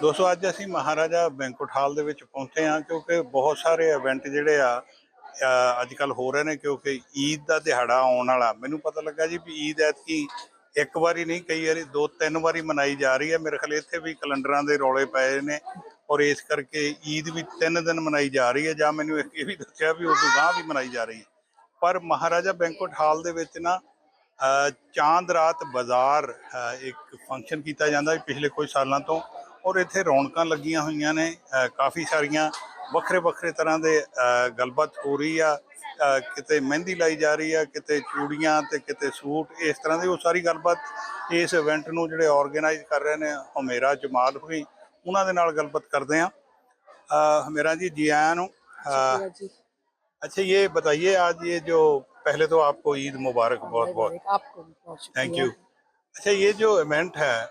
ਦੋਸਤੋ, ਅੱਜ ਅਸੀਂ ਮਹਾਰਾਜਾ ਬੈਂਕਟ ਹਾਲ ਦੇ ਵਿੱਚ ਪਹੁੰਚੇ ਹਾਂ ਕਿਉਂਕਿ ਬਹੁਤ ਸਾਰੇ ਇਵੈਂਟ ਜਿਹੜੇ ਆ ਅੱਜ ਕੱਲ ਹੋ ਰਹੇ ਨੇ ਕਿਉਂਕਿ ਈਦ ਦਾ ਦਿਹਾੜਾ ਆਉਣ ਵਾਲਾ। ਮੈਨੂੰ ਪਤਾ ਲੱਗਾ ਜੀ ਵੀ ਈਦ ਐਤਕੀ ਇੱਕ ਵਾਰੀ ਨਹੀਂ, ਕਈ ਵਾਰੀ ਦੋ, ਤਿੰਨ ਵਾਰੀ ਮਨਾਈ ਜਾ ਰਹੀ ਹੈ। ਮੇਰੇ ਖਿਆਲ ਇੱਥੇ ਵੀ ਕੈਲੰਡਰਾਂ ਦੇ ਰੌਲੇ ਪਏ ਨੇ ਔਰ ਇਸ ਕਰਕੇ ਈਦ ਵੀ ਤਿੰਨ ਦਿਨ ਮਨਾਈ ਜਾ ਰਹੀ ਹੈ ਜਾਂ ਮੈਨੂੰ ਇਹ ਵੀ ਦੱਸਿਆ ਵੀ ਉਦੋਂ ਗਾਂ ਵੀ ਮਨਾਈ ਜਾ ਰਹੀ ਹੈ। ਪਰ ਮਹਾਰਾਜਾ ਬੈਂਕਟ ਹਾਲ ਦੇ ਵਿੱਚ ਨਾ ਚਾਂਦ ਰਾਤ ਬਾਜ਼ਾਰ ਇੱਕ ਫੰਕਸ਼ਨ ਕੀਤਾ ਜਾਂਦਾ ਪਿਛਲੇ ਕੁਝ ਸਾਲਾਂ ਤੋਂ। ਔਰ ਇੱਥੇ ਰੌਣਕਾਂ ਲੱਗੀਆਂ ਹੋਈਆਂ ਨੇ ਅ, ਕਾਫੀ ਸਾਰੀਆਂ ਵੱਖਰੇ ਵੱਖਰੇ ਤਰ੍ਹਾਂ ਦੇ ਅ, ਗੱਲਬਾਤ ਹੋ ਰਹੀ ਆ ਅ, ਕਿਤੇ ਮਹਿੰਦੀ ਲਾਈ ਜਾ ਰਹੀ ਆ ਕਿਤੇ ਚੂੜੀਆਂ ਤੇ ਕਿਤੇ ਸੂਟ ਇਸ ਤਰ੍ਹਾਂ ਦੀ ਉਹ ਸਾਰੀ ਗੱਲਬਾਤ ਇਸ ਇਵੈਂਟ ਨੂੰ ਜਿਹੜੇ ਆਰਗੇਨਾਈਜ਼ ਕਰ ਰਹੇ ਨੇ ਹਮੇਰਾ ਜਮਾਲ ਹੋਈ ਉਹਨਾਂ ਦੇ ਨਾਲ ਗੱਲਬਾਤ ਕਰਦੇ ਆ ਹਮੇਰਾ ਜੀ ਜੀ ਆਇਆਂ ਨੂੰ ਅ, जी अच्छा ये बताइए आज ये जो पहले तो आपको ईद मुबारक बहुत बहुत आपको भी बहुत शुक्रिया थैंक यू अच्छा ये जो इवेंट है अ,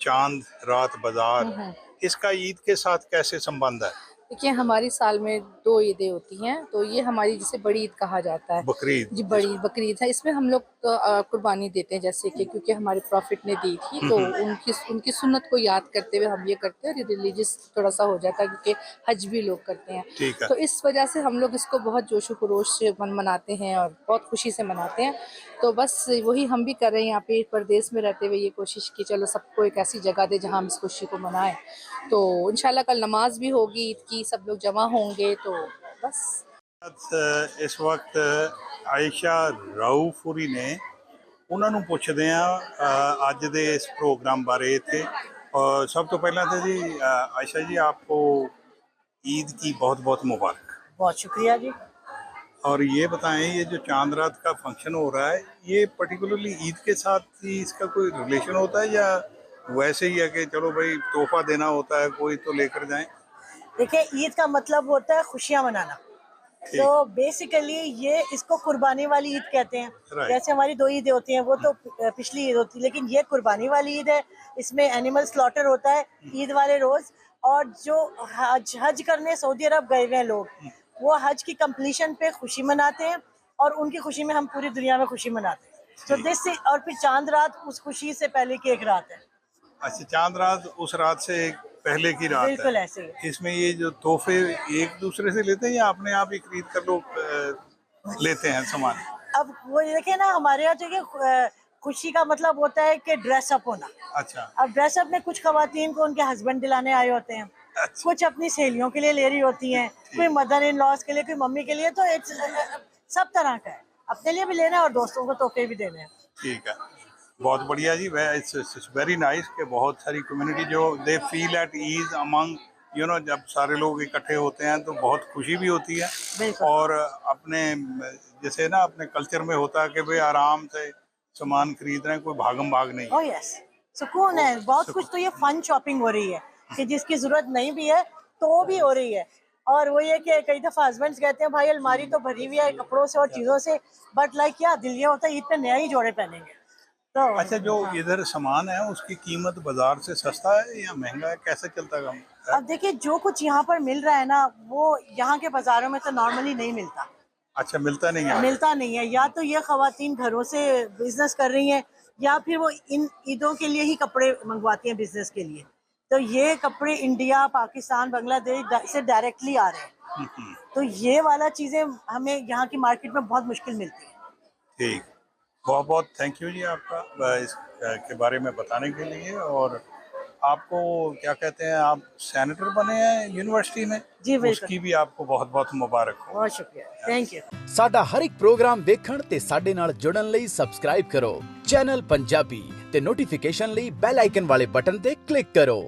चाँद रात बाज़ार इसका ईद के साथ कैसे संबंध है? देखिए हमारी साल में दो ईदें होती हैं तो ये हमारी जिसे बड़ी ईद कहा जाता है। बकरीद। जी बड़ी बकरीद है। इसमें हम लोग तो, कुर्बानी देते हैं जैसे कि क्योंकि हमारे प्रॉफिट ने दी थी तो उनकी उनकी सुन्नत को याद करते हुए हम ये करते हैं रिलीजियस थोड़ा सा हो जाता है क्योंकि हज भी लोग करते हैं। है। तो इस वजह से हम लोग इसको बहुत जोशो खरोश से मन मनाते हैं और बहुत खुशी से मनाते हैं। तो बस वही हम भी कर रहे हैं यहाँ पे परदेश में रहते हुए ये कोशिश की चलो सबको एक ऐसी जगह दे जहाँ हम इस खुशी को मनाएँ। तो इंशाल्लाह कल नमाज़ भी होगी ईद की सब लोग जमा होंगे तो बस ਅ, ਇਸ ਵਕਤ ਆਇਸ਼ਾ ਰਾਉਫੁਰੀ ਨੇ ਉਹਨਾਂ ਨੂੰ ਪੁੱਛਦੇ ਆ ਅੱਜ ਦੇ ਇਸ ਪ੍ਰੋਗਰਾਮ ਬਾਰੇ ਇੱਥੇ ਔਰ ਸਭ ਤੋਂ ਪਹਿਲਾਂ ਤਾਂ ਜੀ ਅ, आयशा जी आपको ईद की बहुत बहुत मुबारक बहुत शुक्रिया जी और ये बताएं ये जो चांद रात का फंक्शन हो रहा है ये पर्टिकुलरली ईद के साथ ही इसका कोई रिलेशन होता है या वैसे ही है कि चलो भाई तोहफा देना होता है कोई तो लेकर जाएं देखिए ईद का मतलब होता है खुशियाँ मनाना। तो बेसिकली ये इसको कुर्बानी वाली ईद कहते हैं। जैसे हमारी दो ईदें होती हैं वो तो पिछली ईद होती है लेकिन ये कुर्बानी वाली ईद है। इसमें एनिमल स्लॉटर होता है ईद वाले रोज। और जो हज हज करने सऊदी अरब गए हुए हैं लोग वो हज की कंप्लीशन पे खुशी मनाते हैं और उनकी खुशी में हम पूरी दुनिया में खुशी मनाते हैं। तो। दिस और फिर चाँद रात उस खुशी से पहले की एक रात है। अच्छा चाँद रात उस रात से पहले की रात बिल्कुल है। ऐसे ही इसमें ये जो तोहफे एक दूसरे से लेते हैं या अपने आप ही खरीद कर लोग लेते हैं सामान? अब वो देखे ना हमारे यहाँ जो खुशी का मतलब होता है कि ड्रेसअप होना। अच्छा। अब ड्रेसअप में कुछ खातन को उनके हस्बैंड दिलाने आए होते हैं। अच्छा। कुछ अपनी सहेलियों के लिए ले रही होती हैं कोई मदर इन लॉस के लिए कोई मम्मी के लिए तो सब तरह का है। अपने लिए भी लेना है और दोस्तों को तोहफे भी देने हैं। ठीक है। बहुत बढ़िया जी। इट्स वेरी नाइस कि बहुत सारी कम्युनिटी जो they feel at ease among you know जब सारे लोग इकट्ठे होते हैं तो बहुत खुशी भी होती है। और अपने जैसे ना अपने कल्चर में होता है कि भाई आराम से सामान खरीद रहे हैं कोई भागम भाग नहीं। ओह यस सुकून है। बहुत कुछ तो ये फन शॉपिंग हो रही है कि जिसकी ज़रूरत नहीं भी है तो वो भी हो रही है। और वो ये कि कई दफ़ा हस्बैंड्स कहते हैं भाई अलमारी तो भरी हुई है कपड़ों से और चीज़ों से बट लाइक क्या दिल ये होता है ईद पे नया ही जोड़े पहनेंगे। तो अच्छा जो इधर सामान है उसकी कीमत बाज़ार से सस्ता है या महँगा है? कैसे चलता है अब देखिए जो कुछ यहाँ पर मिल रहा है ना वो यहाँ के बाजारों में तो नॉर्मली नहीं मिलता। अच्छा मिलता नहीं है मिलता नहीं है। या तो ये खातन घरों से बिज़नेस कर रही हैं या फिर वो इन ईदों के लिए ही कपड़े मंगवाती हैं बिज़नेस के लिए। तो ये कपड़े इंडिया पाकिस्तान बांग्लादेश से डायरेक्टली आ रहे हैं। तो ये वाला चीज़ें हमें यहाँ की मार्केट में बहुत मुश्किल मिलती है। ठीक। बहुत बहुत थैंक यू जी आपका अ, इस अ, के बारे में बताने के लिए और आपको क्या कहते हैं आप सेनेटर बने हैं यूनिवर्सिटी में जी, बिल्कुल। उसकी भी आपको बहुत बहुत मुबारक हो बहुत शुक्रिया थैंक यू ਸਾਡਾ ਹਰ ਇੱਕ ਪ੍ਰੋਗਰਾਮ ਵੇਖਣ ਤੇ ਸਾਡੇ ਨਾਲ ਜੁੜਨ ਲਈ ਸਬਸਕ੍ਰਾਈਬ ਕਰੋ ਚੈਨਲ ਪੰਜਾਬੀ ਤੇ ਨੋਟੀਫਿਕੇਸ਼ਨ ਲਈ ਬੈਲ ਆਈਕਨ ਵਾਲੇ ਬਟਨ ਤੇ ਕਲਿੱਕ ਕਰੋ